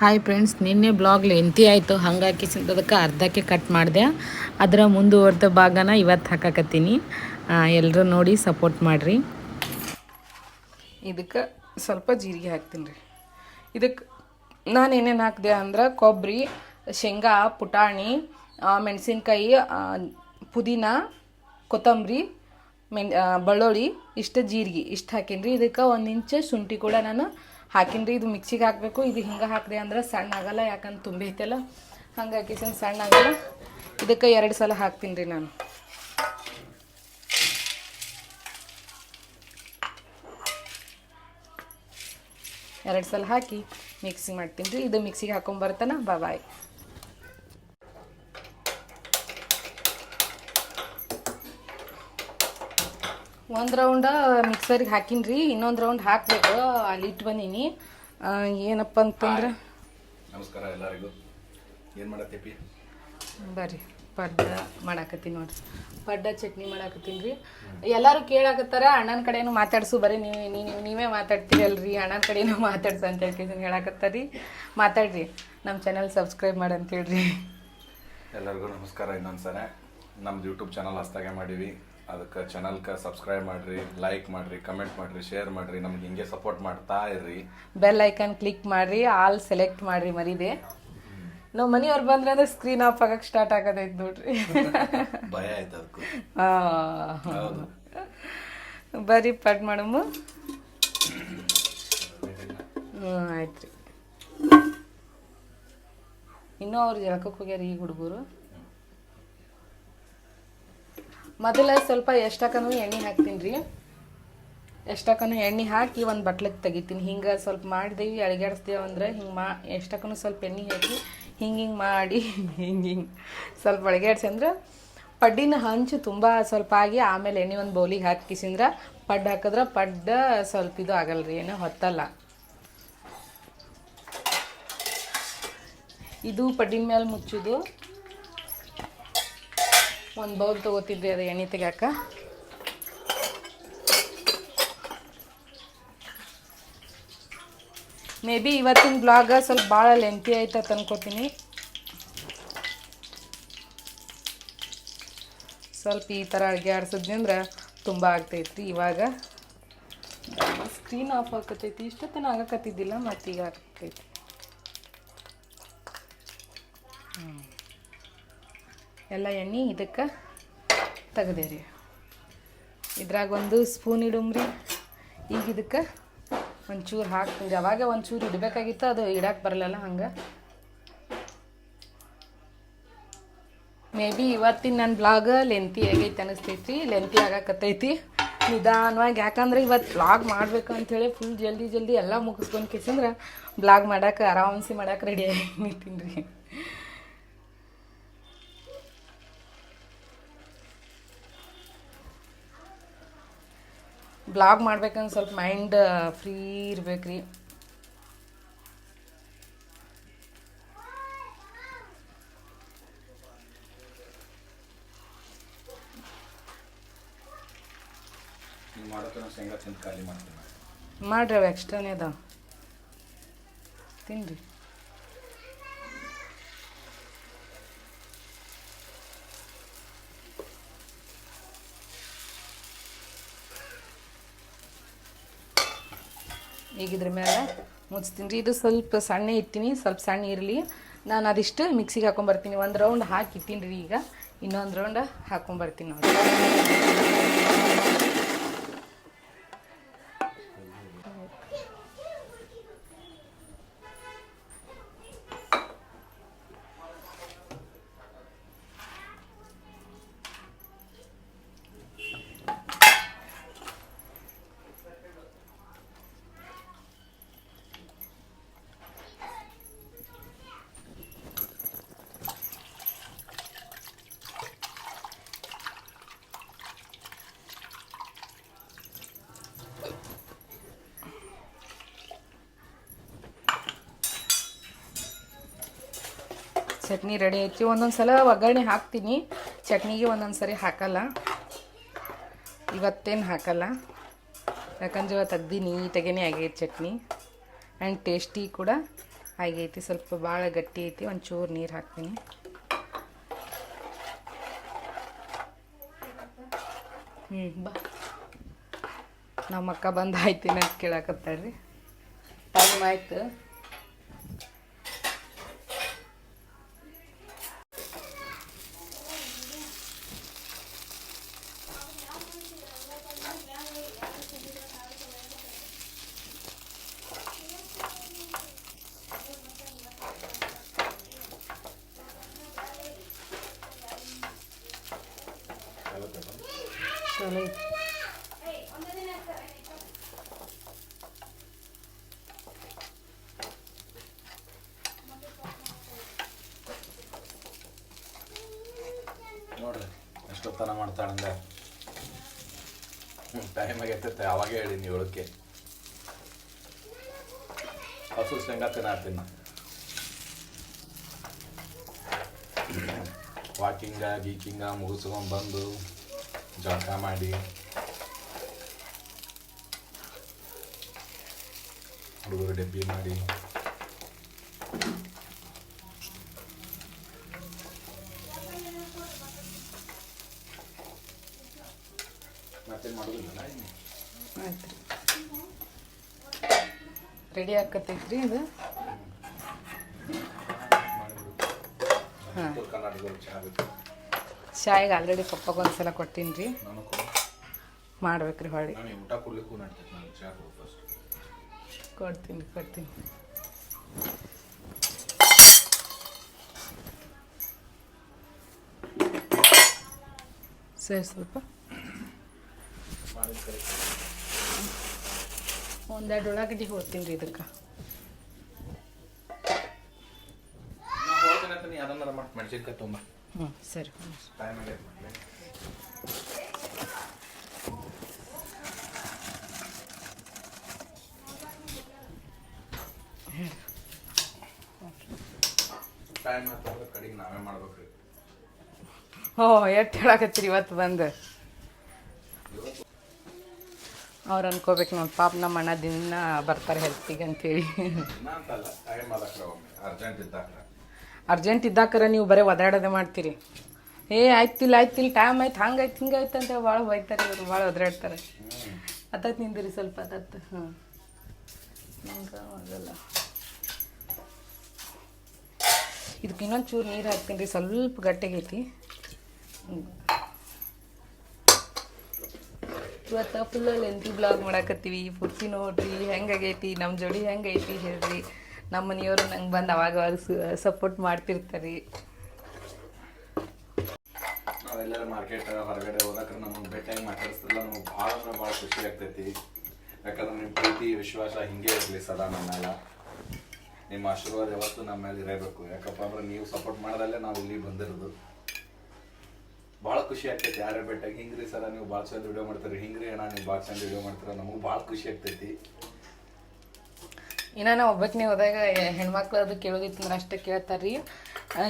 Hi friends ನಿನ್ನೆ blog lengthy ಆಯಿತು? ಹಾಗಾಗಿ ಅದಕ್ಕೆ ಅರ್ಧಕ್ಕೆ ಕಟ್ ಮಾಡಿದೆ. ಅದರ ಮುಂದುವರೆದ ಭಾಗನ ಇವತ್ತು ಹಾಕಕತ್ತೀನಿ. ಎಲ್ಲರೂ ನೋಡಿ ಸಪೋರ್ಟ್ ಮಾಡಿರಿ. ಇದಕ್ಕೆ ಸ್ವಲ್ಪ ಜೀರಿಗೆ ಹಾಕ್ತೀನಿ ರೀ ಇದಕ್ಕೆ ನಾನು ಏನೇನು ಹಾಕಿದೆ ಅಂದ್ರೆ ಕೊಬ್ಬರಿ ಶೇಂಗಾ, ಪುಟಾಣಿ ಮೆಣಸಿನ್ಕಾಯಿ ಪುದೀನ, ಕೊತ್ತಂಬರಿ, ಮೆಣ್ ಬಳ್ಳೊಳ್ಳಿ ಇಷ್ಟು ಜೀರಿಗೆ ಇಷ್ಟು ಹಾಕೀನಿ ಇದಕ್ಕೆ ಒಂದು ಇಂಚು ಶುಂಠಿ ಕೂಡ ನಾನು ಹಾಕೀನಿ ಇದು ಮಿಕ್ಸಿಗೆ ಹಾಕಬೇಕು, ಇದು ಹಿಂಗೆ ಹಾಕಿದೆ ಅಂದ್ರೆ ಸಣ್ಣ ಆಗಲ್ಲ, ಯಾಕಂದ್ರೆ ತುಂಬಿ ಐತಲ್ಲ. ಹಂಗೆ ಹಾಕಿಸಿನ ಸಣ್ಣ ಆಗಲ್ಲ. ಇದಕ್ಕೆ ಎರಡು ಸಲ ಹಾಕ್ತೀನಿ ರೀ ನಾನು. ಎರಡು ಸಲ ಹಾಕಿ ಮಿಕ್ಸಿ ಮಾಡ್ತೀನಿ ರೀ ಇದು ಮಿಕ್ಸಿಗೆ ಹಾಕೊಂಬರ್ತಾನ ಬಾಯ್ ಒಂದು ರೌಂಡ ಮಿಕ್ಸರಿಗೆ ಹಾಕೀನಿ ರೀ ಇನ್ನೊಂದು ರೌಂಡ್ ಹಾಕಬೇಕು. ಅಲ್ಲಿ ಇಟ್ಟು ಬಂದೀನಿ. ಏನಪ್ಪ ಅಂತಂದ್ರೆ? ನಮಸ್ಕಾರ ಎಲ್ಲರಿಗೂ. ಏನು ಬರ್ರಿ ಪಡ್ಡ ಮಾಡಾಕತ್ತೀನಿ ನೋಡ್ರಿ. ಪಡ್ಡ ಚಟ್ನಿ ಮಾಡಾಕತ್ತೀನಿ ರೀ ಎಲ್ಲರೂ ಕೇಳಾಕತ್ತಾರ ಅಣ್ಣನ ಕಡೆನೂ ಮಾತಾಡ್ಸು ಬರೀ ನೀವು ನೀವು ನೀವೇ ಮಾತಾಡ್ತೀರಲ್ರಿ ಅಣ್ಣನ ಕಡೆನೂ ಮಾತಾಡ್ಸ ಅಂತ ಹೇಳ್ತಿದ್ದೀನಿ ಹೇಳಾಕತ್ತಾರೀ. ಮಾತಾಡ್ರಿ ನಮ್ಮ ಚಾನಲ್ ಸಬ್ಸ್ಕ್ರೈಬ್ ಮಾಡಿ ಅಂತ ಹೇಳ್ರಿ. ಎಲ್ಲರಿಗೂ ನಮಸ್ಕಾರ ಇನ್ನೊಂದ್ಸಲ ನಮ್ದು ಯೂಟ್ಯೂಬ್ ಚಾನಲ್ ಹೊಸ್ದಾಗೆ ಮಾಡೀವಿ. ಅದಕ್ಕೆ ಚಾನಲ್ಗೆ ಸಬ್ಸ್ಕ್ರೈಬ್ ಮಾಡಿರಿ ಲೈಕ್ ಮಾಡಿರಿ ಕಮೆಂಟ್ ಮಾಡಿರಿ ಶೇರ್ ಮಾಡಿರಿ ನಮ್ಗೆ ಹಿಂಗೆ ಸಪೋರ್ಟ್ ಮಾಡ್ತಾ ಇರ್ರಿ. ಬೆಲ್ ಐಕನ್ ಕ್ಲಿಕ್ ಮಾಡ್ರಿ ಆಲ್ ಸೆಲೆಕ್ಟ್ ಮಾಡ್ರಿ ಮರಿದೆ. ನಾವು ಮನೆಯವ್ರು ಬಂದ್ರೆ ಅಂದ್ರೆ ಸ್ಕ್ರೀನ್ ಆಫ್ ಆಗಕ್ಕೆ ಸ್ಟಾರ್ಟ್ ಆಗೋದೈತೆ ನೋಡ್ರಿ. ಭಯ ಆಯ್ತು ಅದಕ್ಕೂ. ಹೌದು. ಬರ್ರಿ ಪಡ್ ಮಾಡಮ್ಮ. ಹ್ಞೂ ಆಯ್ತು ರೀ ಇನ್ನೂ ಅವ್ರು ಜಳಕಕ್ಕೆ ಹೋಗ್ಯಾರ ಈ ಹುಡುಗರು? ಮೊದಲ ಸ್ವಲ್ಪ ಎಷ್ಟಾಕನು ಎಣ್ಣೆ ಹಾಕ್ತೀನಿ ರೀ. ಎಷ್ಟಾಕನು ಎಣ್ಣೆ ಹಾಕಿ ಒಂದು ಬಟ್ಲಕ್ಕೆ ತೆಗಿತೀನಿ. ಹಿಂಗೆ ಸ್ವಲ್ಪ ಮಾಡಿದೀವಿ ಅಳಿಗಾಡಿಸ್ದೇವು ಅಂದ್ರೆ ಹಿಂಗೆ ಮಾ ಎಷ್ಟಾಕನು ಸ್ವಲ್ಪ ಎಣ್ಣೆ ಹಾಕಿ ಹಿಂಗೆ ಹಿಂಗೆ ಮಾಡಿ ಹಿಂಗೆ ಹಿಂಗೆ ಸ್ವಲ್ಪ ಅಳಿಗಾಡ್ಸಿ ಅಂದ್ರೆ ಪಡ್ಡಿನ ಹಂಚು ತುಂಬ ಸ್ವಲ್ಪ ಆಗಿ ಆಮೇಲೆ ಎಣ್ಣೆ ಒಂದು ಬೌಲಿಗೆ ಹಾಕಿಸಿಂದ್ರೆ ಪಡ್ಡು ಹಾಕಿದ್ರೆ ಪಡ್ಡ ಸ್ವಲ್ಪ ಇದು ಆಗಲ್ಲ ರೀ, ಏನೋ ಹೊತ್ತಲ್ಲ. ಇದು ಪಡ್ಡಿನ ಮೇಲೆ ಮುಚ್ಚೋದು. ಒಂದು ಬೌಲ್ ತೊಗೋತಿದ್ವಿ ಅದು ಎಣ್ಣೆ ತೆಗ್ಯಾಕ. ಮೇ ಬಿ ಇವತ್ತಿನ ಬ್ಲಾಗ ಸ್ವಲ್ಪ ಭಾಳ ಲೆಂತಿ ಆಯ್ತು ಅನ್ಕೋತೀನಿ. ಸ್ವಲ್ಪ ಈ ಥರ ಅಡುಗೆ ಆಡ್ಸಿದ್ನಂದ್ರೆ ತುಂಬ ಆಗ್ತೈತ್ರಿ ಇವಾಗ. ಸ್ಕ್ರೀನ್ ಆಫ್ ಆಕತೈತಿ ಇಷ್ಟೊತ್ತನ ಆಗಕತ್ತಿದ್ದಿಲ್ಲ, ಮತ್ತೀಗ ಆಗ್ತೈತಿ ಹ್ಮ್. ಎಲ್ಲ ಎಣ್ಣೆ ಇದಕ್ಕೆ ತೆಗ್ದೆ ರೀ ಇದ್ರಾಗ ಒಂದು ಸ್ಪೂನ್ ಇಡುಮ್ರಿ. ಈಗ ಇದಕ್ಕೆ ಒಂಚೂರು ಹಾಕಿ ಯಾವಾಗ ಒಂಚೂರು ಇಡಬೇಕಾಗಿತ್ತು, ಅದು ಇಡಕ್ಕೆ ಬರಲಿಲ್ಲ ಹಂಗೆ. ಮೇ ಬಿ ಇವತ್ತಿನ ನನ್ನ ಬ್ಲಾಗ್ ಲೆಂತಿ ಆಗೈತೆ ಅನಿಸ್ತೈತಿ ಲೆಂತಿ ಆಗಾಕತ್ತೈತಿ. ನಿಧಾನವಾಗಿ, ಯಾಕಂದ್ರೆ ಇವತ್ತು ಬ್ಲಾಗ್ ಮಾಡಬೇಕು ಅಂಥೇಳಿ ಫುಲ್ ಜಲ್ದಿ ಜಲ್ದಿ ಎಲ್ಲ ಮುಗಿಸ್ಕೊಂಡು ಕೇಸಂದ್ರೆ ಬ್ಲಾಗ್ ಮಾಡೋಕೆ, ಆರಾಮ್ಸಿ ಮಾಡೋಕೆ ರೆಡಿ ಆಗಿ ನಿಂತೀನಿ ರೀ ಬ್ಲಾಗ್ ಮಾಡ್ಬೇಕಂದ್ರೆ ಸ್ವಲ್ಪ ಮೈಂಡ್ ಫ್ರೀ ಇರ್ಬೇಕ್ರಿ. ರೀ ಮಾಡ್ರಿ ಅವು ಎಕ್ಸ್ಟ್ರಾನೇ ಅದಾವ. ತಿನ್ರಿ. ಈಗ ಇದ್ರ ಮೇಲೆ ಮುಚ್ತೀನಿ ರೀ. ಇದು ಸ್ವಲ್ಪ ಸಣ್ಣ ಇಟ್ಟಿನಿ, ಸ್ವಲ್ಪ ಸಣ್ಣ ಇರಲಿ. ನಾನು ಅದಿಷ್ಟು ಮಿಕ್ಸಿಗೆ ಹಾಕೊಂಬರ್ತೀನಿ. ಒಂದು ರೌಂಡ್ ಹಾಕಿ ಇಟ್ಟೀನಿ ರೀ ಈಗ. ಇನ್ನೊಂದು ರೌಂಡ್ ಹಾಕೊಂಬರ್ತೀನಿ ನೋಡಿ ಚಟ್ನಿ ರೆಡಿ ಐತಿ. ಒಂದೊಂದು ಸಲ ಒಗ್ಗರಣೆ ಹಾಕ್ತೀನಿ. ಚಟ್ನಿಗೆ ಒಂದೊಂದು ಸರಿ ಹಾಕಲ್ಲ. ಇವತ್ತೇನು ಹಾಕಲ್ಲ. ಯಾಕಂದ್ರೆ ಇವತ್ತು ಅಗ್ದಿ ನೀಟಾಗೇ ಆಗೈತೆ ಚಟ್ನಿ. ಆ್ಯಂಡ್ ಟೇಸ್ಟಿ ಕೂಡ ಆಗೈತಿ. ಸ್ವಲ್ಪ ಭಾಳ ಗಟ್ಟಿ ಐತಿ. ಒಂಚೂರು ನೀರು ಹಾಕ್ತೀನಿ. ಹ್ಞೂ ಬಾ. ನಮ್ಮಕ್ಕ ಬಂದು ಆಯ್ತೀನಿ ಅಂತ ಕೇಳಕತ್ತಾಳ್ರಿ. ಟೈಮ್ ಆಯ್ತು ಚಲೋ ಐತಿ ನೋಡ್ರಿ ಎಷ್ಟೊತ್ತನ ಮಾಡ್ತಾಳಂದ. ಟೈಮ್ ಆಗೈತೆ ಅವಾಗೇ ಹೇಳಿ ನೀವು ಹೇಳಕ್ಕೆ ಹಸು ಶೇಂಗಾ ತಿನ್ನ. ವಾಕಿಂಗ, ಗೀಕಿಂಗ ಮುಗಿಸ್ಕೊಂಡ್ ಬಂದು ಜಳಕ ಮಾಡಿ. ಹುಡುಗರು ಡಬ್ಬಿ ಮಾಡಿ. ಮತ್ತೇನು ಮಾಡೋದಿಲ್ಲ ಇನ್ನು ಆಯ್ತು ರೀ ರೆಡಿ ಆಕತೈತ್ರಿ ಇದು? ಹಾಂ. ಶಾಯಿಗೆ ಆಲ್ರೆಡಿ ಪಪ್ಪಗೆ ಒಂದ್ಸಲ ಕೊಟ್ಟೀನಿ ರೀ ಮಾಡ್ಬೇಕು ರೀ ಮಾಡ್ಬೇಕ್ರಿ ಹೊಳ್ಳಿ ಊಟ ಕೊಡ್ಲಿಕ್ಕೂ ಕೊಡ್ತೀನಿ ಕೊಡ್ತೀನಿ. ಸರಿ ಸ್ವಲ್ಪ. ಒಂದೆರಡು ಉಳ್ಳಾಗಡ್ಡಿ ಹೋಗ್ತೀನಿ ರೀ ಇದಕ್ಕೆ. ಹ್ಞೂ ಸರಿ. ಓ ಎಷ್ಟು ಹೇಳಕತ್ತೀರಿ ಇವತ್ತು ಬಂದು? ಅವ್ರು ಅನ್ಕೋಬೇಕು ನೋಡಿ ಪಾಪ ನಮ್ಮ ಅಣ್ಣ ದಿನ ಬರ್ತಾರೆ ಹೆಲ್ತಿಗೆ ಅಂತೇಳಿ. ಅರ್ಜೆಂಟ್ ಇದ್ದಾಕರ ನೀವು ಬರೀ ಒದಾಡೋದೇ ಮಾಡ್ತೀರಿ. ಏ ಆಯ್ತಿಲ್ಲ ಆಯ್ತಿಲ್ಲ ಟೈಮ್ ಆಯ್ತು ಹಂಗಾಯ್ತು ಹಿಂಗಾಯ್ತು ಅಂತ ಭಾಳ ಬೈತಾರೆ ಇವರು ಭಾಳ ಒದರಾಡ್ತಾರೆ ಅದತ್ತು ನಿಂದಿರಿ ಸ್ವಲ್ಪ ಅದತ್ತು ಹ್ಞೂ ನಂಗೆ ಆಗಲ್ಲ. ಇದಕ್ಕೆ ಇನ್ನೊಂದು ಚೂರು ನೀರು ಹಾಕ್ತೀನಿ ರೀ ಸ್ವಲ್ಪ ಗಟ್ಟಿಗೈತಿ. ಇವತ್ತು ಫುಲ್ ಲೆಂತಿ ಬ್ಲಾಗ್ ಮಾಡಾಕತ್ತೀವಿ. ಪೂರ್ತಿ ನೋಡ್ರಿ, ಹೆಂಗಾಗೈತಿ ನಮ್ಮ ಜೋಡಿ ಹೆಂಗೈತಿ ಹೇಳ್ರಿ. ನಮ್ಮ ಮನೆಯವರು ನಂಗೆ ಬಂದು ಅವಾಗ ಅವಾಗ ಸಪೋರ್ಟ್ ಮಾಡ್ತಿರ್ತಾರೆ. ನಾವೆಲ್ಲರ ಮಾರ್ಕೆಟ್ ಹೊರಗಡೆ ಹೋದಾಗ ನಮಗೆ ಭೇಟಿಯಾಗಿ ಮಾತಾಡಿಸ್ತಿಲ್ಲ ನಮಗೆ ಭಾಳ ಅಂದ್ರೆ ಭಾಳ ಖುಷಿ ಆಗ್ತೈತಿ. ಯಾಕಂದ್ರೆ ನಿಮ್ಮ ಪ್ರೀತಿ, ವಿಶ್ವಾಸ ಹಿಂಗೆ ಇರಲಿ ಸದಾ ನಮ್ಮ ಮೇಲೆ ನಿಮ್ಮ ಆಶೀರ್ವಾದ ಯಾವತ್ತು ನಮ್ಮ ಮೇಲೆ ಇರಬೇಕು ಯಾಕಪ್ಪ ಅಂದ್ರೆ ನೀವು ಸಪೋರ್ಟ್ ಮಾಡೋದಲ್ಲೇ ನಾವು ಇಲ್ಲಿ ಬಂದಿರೋದು. ಭಾಳ ಖುಷಿ ಆಗ್ತೈತಿ ಯಾರೇ ಭೇಟಿಯಾಗಿ ಹಿಂಗ್ರಿ ಸರ, ನೀವು ಭಾಳ ಚಂದ ವಿಡಿಯೋ ಮಾಡ್ತೀರಿ, ಹಿಂಗ್ರಿ ಅಣ್ಣ, ನೀವು ಭಾಳ ಚಂದ ವಿಡಿಯೋ ಮಾಡ್ತೀರ ನಮಗೂ ಭಾಳ ಖುಷಿ ಆಗ್ತೈತಿ. ನಾ ನಾವು ನೀವು ಹೋದಾಗ, ಹೆಣ್ಮಕ್ಳು ಅದು ಕೇಳೋದಿತ್ತಂದ್ರೆ ಅಷ್ಟೇ ಕೇಳ್ತಾರೆ ರೀ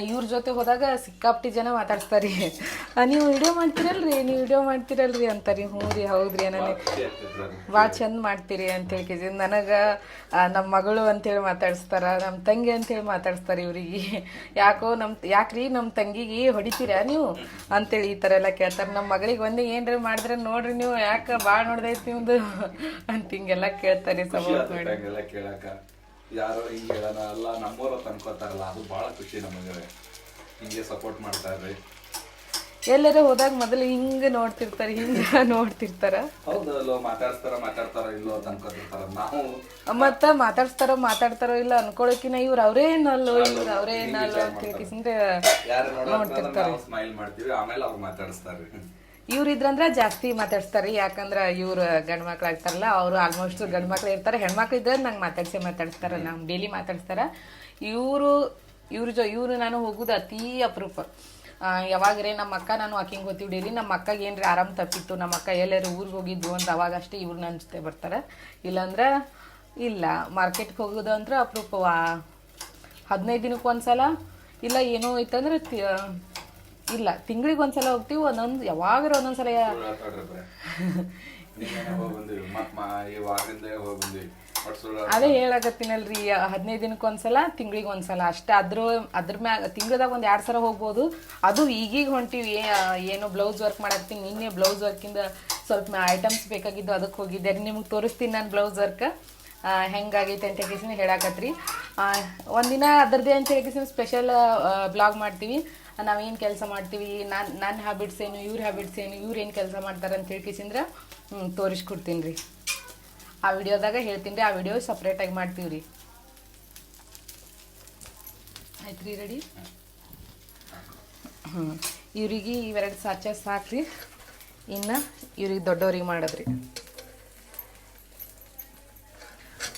ಇವ್ರ ಜೊತೆ ಹೋದಾಗ ಸಿಕ್ಕಾಪಟ್ಟಿ ಜನ ಮಾತಾಡ್ಸ್ತಾರೆ. ನೀವು ವಿಡಿಯೋ ಮಾಡ್ತೀರಲ್ರಿ, ನೀವು ವಿಡಿಯೋ ಮಾಡ್ತೀರಲ್ರಿ ಅಂತಾರೆ. ಹ್ಞೂ ರೀ, ಹೌದ್ರಿ ನನಗೆ ಭಾಳ ಚಂದ ಮಾಡ್ತೀರಿ ಅಂತೇಳಿ ಕೇಳಿ ನನಗೆ ನಮ್ಮ ಮಗಳು ಅಂತೇಳಿ ಮಾತಾಡಿಸ್ತಾರ ನಮ್ಮ ತಂಗಿ ಅಂತೇಳಿ ಮಾತಾಡಿಸ್ತಾರೆ ಇವ್ರಿಗೆ. ಯಾಕೋ ನಮ್ಮ ಯಾಕ್ರಿ ನಮ್ಮ ತಂಗಿಗೆ ಹೊಡಿತೀರಾ ನೀವು ಅಂತೇಳಿ ಈ ಥರ ಎಲ್ಲ ಕೇಳ್ತಾರೆ. ನಮ್ಮ ಮಗಳಿಗೆ ಒಂದೇ ಏನ್ರ ಮಾಡಿದ್ರೆ ನೋಡ್ರಿ ನೀವು, ಯಾಕೆ ಭಾಳ ನೋಡ್ದೈತಿ ನಿಮ್ದು? ಅಂತ ಹಿಂಗೆಲ್ಲ ಕೇಳ್ತಾರೆ ಖುಷಿ ಯಾರೋ ಹಿಂಗೆ ಹೇಳೋಣ ಅಲ್ಲ ನಮ್ಮೂರ ಅದು ಭಾಳ ಖುಷಿ ನಮಗೆ ಹಿಂಗೆ ಸಪೋರ್ಟ್ ಮಾಡ್ತಾ ಇರ್ರಿ. ಎಲ್ಲರ ಹೋದಾಗ ಮೊದಲು ಹಿಂಗೆ ನೋಡ್ತಿರ್ತಾರೆ ಹಿಂಗೆ ನೋಡ್ತಿರ್ತಾರ. ಹೌದು ಅಲ್ಲೋ ಮಾತಾಡ್ತಾರ ಮಾತಾಡ್ತಾರ ಇಲ್ಲೋ ಅಂತ ಅನ್ಕೋತಿರ್ತಾರ. ನಾವು ಮತ್ತ ಮಾತಾಡ್ತಾರ ಮಾತಾಡ್ತಾರೋ ಇಲ್ಲ ಅನ್ಕೊಳಕಿನ ಇವ್ರು ಅವರೇ ಏನಲ್ಲೋ ಇವ್ರು ಅವರೇ ಏನಲ್ಲೋ ಅಂತ ಹೇಳ್ಕಿಸಿಂದ ಯಾರು ನೋಡ್ತಿರ್ತಾರೆ. ಸ್ಮೈಲ್ ಮಾಡ್ತೀವಿ ಆಮೇಲೆ ಅವ್ರು ಮಾತಾಡಿಸ್ತಾರೆ. ಇವ್ರು ಇದ್ರಂದ್ರೆ ಜಾಸ್ತಿ ಮಾತಾಡ್ಸ್ತಾರೆ. ಯಾಕಂದ್ರೆ ಇವ್ರು ಗಂಡ್ ಮಕ್ಳು ಆಗ್ತಾರಲ್ಲ ಅವರು ಆಲ್ಮೋಸ್ಟ್ ಗಂಡ್ ಮಕ್ಳು ಇರ್ತಾರೆ. ಹೆಣ್ಮಕ್ಳು ಇದ್ರೆ ನಂಗೆ ಮಾತಾಡ್ಸಿ ಮಾತಾಡಿಸ್ತಾರೆ ನಮ್ಗೆ ಡೈಲಿ ಮಾತಾಡಿಸ್ತಾರೆ. ಇವರು ಇವ್ರ ಜೊ ಇವರು ನಾನು ಹೋಗುದು ಅತೀ ಅಪರೂಪ. ಯಾವಾಗ್ರೆ ನಮ್ಮ ಅಕ್ಕ ನಾನು ವಾಕಿಂಗ್ ಹೋಗ್ತೀವಿ ಡೈಲಿ ನಮ್ಮ ಅಕ್ಕಗೆ ಏನ್ರಿ ಆರಾಮ್ ತಪ್ಪಿತ್ತು ನಮ್ಮ ಅಕ್ಕ ಎಲ್ಲರೂ ಊರಿಗೆ ಹೋಗಿದ್ದು ಅಂತ ಅವಾಗ ಅಷ್ಟೇ ಇವ್ರು ನನ್ನ ಜೊತೆ ಬರ್ತಾರೆ. ಇಲ್ಲಾಂದ್ರೆ ಇಲ್ಲ ಮಾರ್ಕೆಟ್ಗೆ ಹೋಗೋದು ಅಂದ್ರೆ ಅಪರೂಪವಾ. ಹದಿನೈದು ದಿನಕ್ಕೆ ಒಂದ್ಸಲ ಇಲ್ಲ ಏನೋ ಐತಂದ್ರೆ ಇಲ್ಲ ತಿಂಗಳಿಗೆ ಒಂದ್ಸಲ ಹೋಗ್ತೀವಿ ಒಂದೊಂದು ಯಾವಾಗಾರ ಒಂದೊಂದ್ಸಲ ಅದೇ ಹೇಳಾಕತ್ತಿನಲ್ರಿ ಹದಿನೈದು ದಿನಕ್ಕೆ ಒಂದ್ಸಲ ತಿಂಗಳಿಗೆ ಒಂದ್ಸಲ. ಅಷ್ಟೇ ಅದ್ರ ಅದ್ರ ಮ್ಯಾಗ ತಿಂಗಳದಾಗ ಒಂದು ಎರಡು ಸಲ ಹೋಗ್ಬೋದು. ಅದು ಈಗೀಗ ಹೊಂಟಿವಿ ಏನು ಬ್ಲೌಸ್ ವರ್ಕ್ ಮಾಡತ್ತೀನಿ ನಿನ್ನೆ ಬ್ಲೌಸ್ ವರ್ಕಿಂದ ಸ್ವಲ್ಪ ಐಟಮ್ಸ್ ಬೇಕಾಗಿದ್ದು ಅದಕ್ಕೆ ಹೋಗಿದ್ದೆ. ನಿಮ್ಗೆ ತೋರಿಸ್ತೀನಿ ನಾನು ಬ್ಲೌಸ್ ವರ್ಕ್. ಹೆಂಗಾಗೈತೆ ಅಂತ ಹೇಳಿ ಹೇಳಾಕತ್ರಿ. ಒಂದಿನ ಅದರದ್ದೇ ಅಂತ ಹೇಳಿ ಸ್ಪೆಷಲ್ ಬ್ಲಾಗ್ ಮಾಡ್ತೀವಿ. ನಾವೇನು ಕೆಲಸ ಮಾಡ್ತೀವಿ, ನಾನು ನನ್ನ ಹ್ಯಾಬಿಟ್ಸ್ ಏನು, ಇವ್ರ ಹ್ಯಾಬಿಟ್ಸ್ ಏನು, ಇವ್ರು ಏನು ಕೆಲಸ ಮಾಡ್ತಾರೆ ಅಂತ ಹೇಳ್ಕಿಸಿಂದ್ರೆ ಹ್ಞೂ ತೋರಿಸ್ಕೊಡ್ತೀನಿ ರೀ ಆ ವಿಡಿಯೋದಾಗ ಹೇಳ್ತೀನಿ ರೀ ಆ ವಿಡಿಯೋ ಸಪ್ರೇಟಾಗಿ ಮಾಡ್ತೀವಿ ರೀ ಆಯ್ತು ರೀ ರೆಡಿ ಹ್ಞೂ ಇವ್ರಿಗೆ ಇವೆರಡು ಸಾಚ ಸಾಕ್ರಿ. ಇನ್ನು ಇವ್ರಿಗೆ ದೊಡ್ಡವ್ರಿಗೆ ಮಾಡೋದ್ರಿ.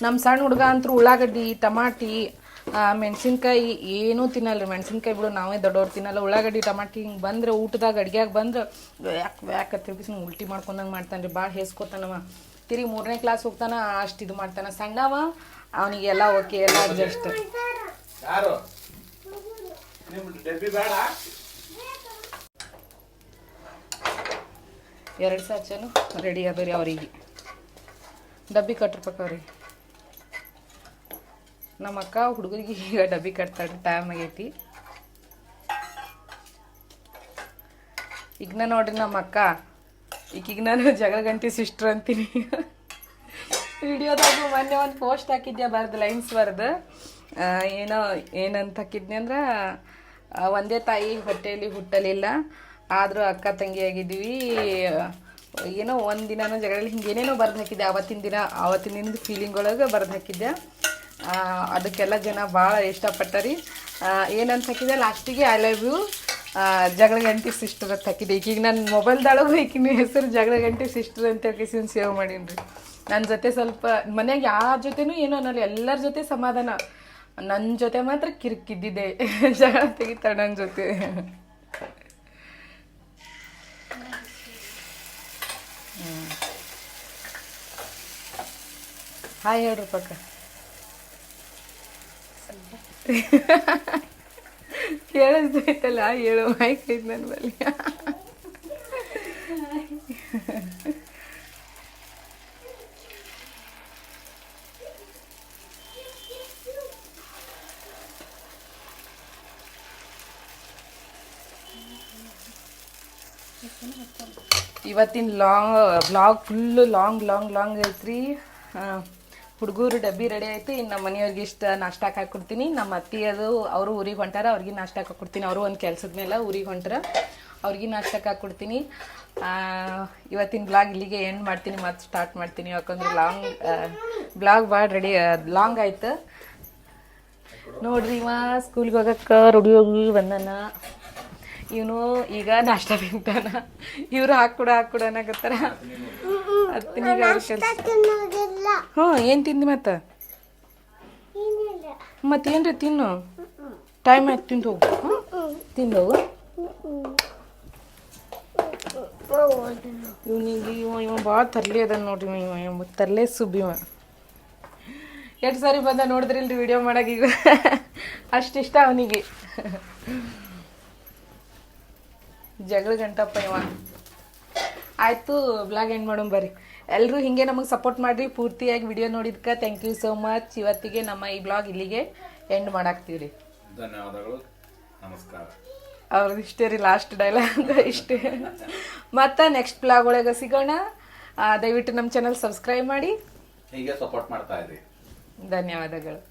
ನಮ್ಮ ಸಣ್ಣ ಹುಡುಗ ಅಂತೂ ಉಳ್ಳಾಗಡ್ಡಿ, ಟಮಾಟಿ ಮೆಣಸಿನ್ಕಾಯಿ ಏನೂ ತಿನ್ನಲ್ಲ ಮೆಣಸಿನ್ಕಾಯಿ ಬಿಡು ನಾವೇ ದೊಡ್ಡವ್ರು ತಿನ್ನಲ್ಲ. ಉಳ್ಳಾಗಡ್ಡಿ ಟಮಾಟಿ ಹಿಂಗೆ ಬಂದರೆ ಊಟದಾಗ ಅಡ್ಗ್ಯಾಗ ಬಂದ್ರೆ ಯಾಕೆ ವ್ಯಾಕ್ ಹಿಂಗೆ ಉಲ್ಟಿ ಮಾಡ್ಕೊಂಡಂಗೆ ಮಾಡ್ತಾನೆ ರೀ ಭಾಳ ಹೇಸ್ಕೊತಾನವ. ತಿರುಗಿ ಮೂರನೇ ಕ್ಲಾಸ್ ಹೋಗ್ತಾನ ಅಷ್ಟು ಇದು ಮಾಡ್ತಾನೆ. ಸಣ್ಣವ ಅವನಿಗೆ ಎಲ್ಲ ಓಕೆ ಎಲ್ಲ ಅಡ್ಜಸ್ಟ್. ಎರಡು ಸಾಚನು ರೆಡಿ ಅದ ರೀ ಅವ್ರಿಗೆ. ಡಬ್ಬಿ ಕಟ್ಟಿರ್ಬೇಕವ್ರಿಗೆ ನಮ್ಮ ಅಕ್ಕ ಹುಡುಗರಿಗೆ ಈಗ ಡಬ್ಬಿ ಕಟ್ತಾಳೆ ಟೈಮ್ ಆಗೈತಿ. ಈಗ ನೋಡ್ರಿ ನಮ್ಮ ಅಕ್ಕ. ಈಗೀಗ ನಾನು ಜಗಳ ಗಂಟಿ ಸಿಸ್ಟರ್ ಅಂತೀನಿ. ವಿಡಿಯೋದಾಗ ಮೊನ್ನೆ ಒಂದು ಪೋಸ್ಟ್ ಹಾಕಿದ್ದೆ ಬರ್ದು ಲೈನ್ಸ್ ಬರ್ದು. ಏನೋ, ಏನಂತ ಹಾಕಿದ್ನಿ ಅಂದ್ರೆ ಒಂದೇ ತಾಯಿ ಹೊಟ್ಟೆಯಲ್ಲಿ ಹುಟ್ಟಲಿಲ್ಲ. ಆದರೂ ಅಕ್ಕ ತಂಗಿ ಆಗಿದ್ದೀವಿ. ಏನೋ ಒಂದು ದಿನನೂ ಜಗಳಲ್ಲಿ ಹಿಂಗೆ ಏನೇನೋ ಬರ್ದು ಹಾಕಿದ್ದೆ. ಆವತ್ತಿನ ದಿನ ಆವತ್ತಿನ ಫೀಲಿಂಗ್ ಒಳಗೆ ಬರ್ದು ಹಾಕಿದ್ದೆ. ಅದಕ್ಕೆಲ್ಲ ಜನ ಭಾಳ ಇಷ್ಟಪಟ್ಟರಿ. ಏನಂತ ಹಾಕಿದೆ, ಲಾಸ್ಟಿಗೆ ಐ ಲವ್ ಯು ಜಗಳ ಗಂಟಿ ಸಿಸ್ಟರ್ ಅಂತ ಹಾಕಿದೆ. ಈಗೀಗ ನನ್ನ ಮೊಬೈಲ್ದೊಳಗೆ ಈಗಿನ ಹೆಸರು ಜಗಳ ಗಂಟಿ ಸಿಸ್ಟರ್ ಅಂತ ಹಾಕಿಸಿನ ಸೇವ್ ಮಾಡೀನಿ ರೀ ನನ್ನ ಜೊತೆ ಸ್ವಲ್ಪ, ಮನೆಯಾಗ ಯಾರ ಜೊತೆನೂ ಏನೋ ಅನ್ನೋಲ್ಲ, ಎಲ್ಲರ ಜೊತೆ ಸಮಾಧಾನ. ನನ್ನ ಜೊತೆ ಮಾತ್ರ ಕಿರಿಕಿದ್ದಿದೆ. ಜಗಳ ತೆಗಿತಾಳೆ ನನ್ನ ಜೊತೆ. ಹಾಯ್ ಹೇಳ್ರಿ ಪಕ್ಕ ಕೇಳಿಸ್ತೈತಲ್ಲ ಹೇಳು ಮೈಕ್ ಐತೆ ನನ್ನ ಬಳಿ. ಇವತ್ತಿನ long blog full long long long ಐತ್ರಿ. ಹುಡುಗರು ಡಬ್ಬಿ ರೆಡಿ ಆಯ್ತು. ಇನ್ನು ನಮ್ಮ ಮನೆಯವ್ರಿಗೆ ಇಷ್ಟ ನಾಷ್ಟಾಕ್ ಹಾಕ್ಕೊಡ್ತೀನಿ ನಮ್ಮ ಅತ್ತಿ ಅದು, ಅವರು ಊರಿಗೆ ಹೊಂಟಾರ, ಅವ್ರಿಗೆ ನಾಷ್ಟಾಕ್ ಹಾಕ್ಕೊಡ್ತೀನಿ ಅವರು ಒಂದು ಕೆಲ್ಸದ ಮೇಲೆ ಊರಿಗೆ ಹೊಂಟ್ರ. ಅವ್ರಿಗೆ ನಾಷ್ಟಾಕ್ ಹಾಕ್ಕೊಡ್ತೀನಿ ಇವತ್ತಿನ ಬ್ಲಾಗ್ ಇಲ್ಲಿಗೆ ಎಂಡ್ ಮಾಡ್ತೀನಿ. ಮತ್ತೆ ಸ್ಟಾರ್ಟ್ ಮಾಡ್ತೀನಿ. ಯಾಕಂದ್ರೆ ಲಾಂಗ್ ಬ್ಲಾಗ್ ಭಾಳ ರೆಡಿ ಲಾಂಗ್ ಆಯ್ತು. ನೋಡ್ರಿ ಇವ ಸ್ಕೂಲ್ಗೆ ಹೋಗಕ್ಕೆ ರೆಡಿ ಹೋಗಿ ಬಂದಾನ. ಇವನು ಈಗ ನಾಷ್ಟ ತಿಂತಾನ. ಇವರು ಹಾಕ್ಕೊಡ ಹಾಕ್ಕೊಡ ಹತ್ತಿನಿಗೆ ಕೆಲಸ. ಹ್ಞೂ ಏನು ತಿಂದು ಮತ್ತೆ? ಮತ್ತೇನ್ರಿ ತಿನ್ನು? ಟೈಮ್ ಆಯ್ತು ತಿಂದು ಹೋಗು. ಹ್ಞೂ ತಿಂದು ಹೋಗು. ಇವನಿಗೆ ಇವ ಇವ ಭಾಳ ತರ್ಲಿ ಅದ ನೋಡ್ರಿ ಇವ ಇವ ತರ್ಲೆ ಸುಬ್ಬಿವ ಎಷ್ಟು ಸಾರಿ ಬಂದ ನೋಡಿದ್ರಿಲ್ರಿ ವಿಡಿಯೋ ಮಾಡಕ್ಕೆ ಈಗ? ಅಷ್ಟಿಷ್ಟ ಅವನಿಗೆ. ಜಗಳ ಗಂಟಪ್ಪ ಇವ. ಆಯ್ತು ಬ್ಲಾಗ್ ಎಂಡ್ ಮಾಡೋಣ ಬರ್ರಿ. ಎಲ್ಲರೂ ಹಿಂಗೆ ನಮಗೆ ಸಪೋರ್ಟ್ ಮಾಡಿರಿ ಪೂರ್ತಿಯಾಗಿ ವಿಡಿಯೋ ನೋಡಿದ್ಕೆ ಥ್ಯಾಂಕ್ ಯು ಸೋ ಮಚ್ ಇವತ್ತಿಗೆ ನಮ್ಮ ಈ ಬ್ಲಾಗ್ ಇಲ್ಲಿಗೆ ಎಂಡ್ ಮಾಡಾಕ್ತೀವಿ ರೀ ಧನ್ಯವಾದಗಳು. ನಮಸ್ಕಾರ. ಅವ್ರದ್ದು ಇಷ್ಟೇ ರೀ ಲಾಸ್ಟ್ ಡೈಲಾಗ್ ಇಷ್ಟೇ. ಮತ್ತೆ ನೆಕ್ಸ್ಟ್ ಬ್ಲಾಗ್ ಒಳಗೆ ಸಿಗೋಣ. ದಯವಿಟ್ಟು ನಮ್ಮ ಚಾನಲ್ ಸಬ್ಸ್ಕ್ರೈಬ್ ಮಾಡಿ. ಹೀಗೆ ಸಪೋರ್ಟ್ ಮಾಡ್ತಾ ಇದ್ರಿ ಧನ್ಯವಾದಗಳು.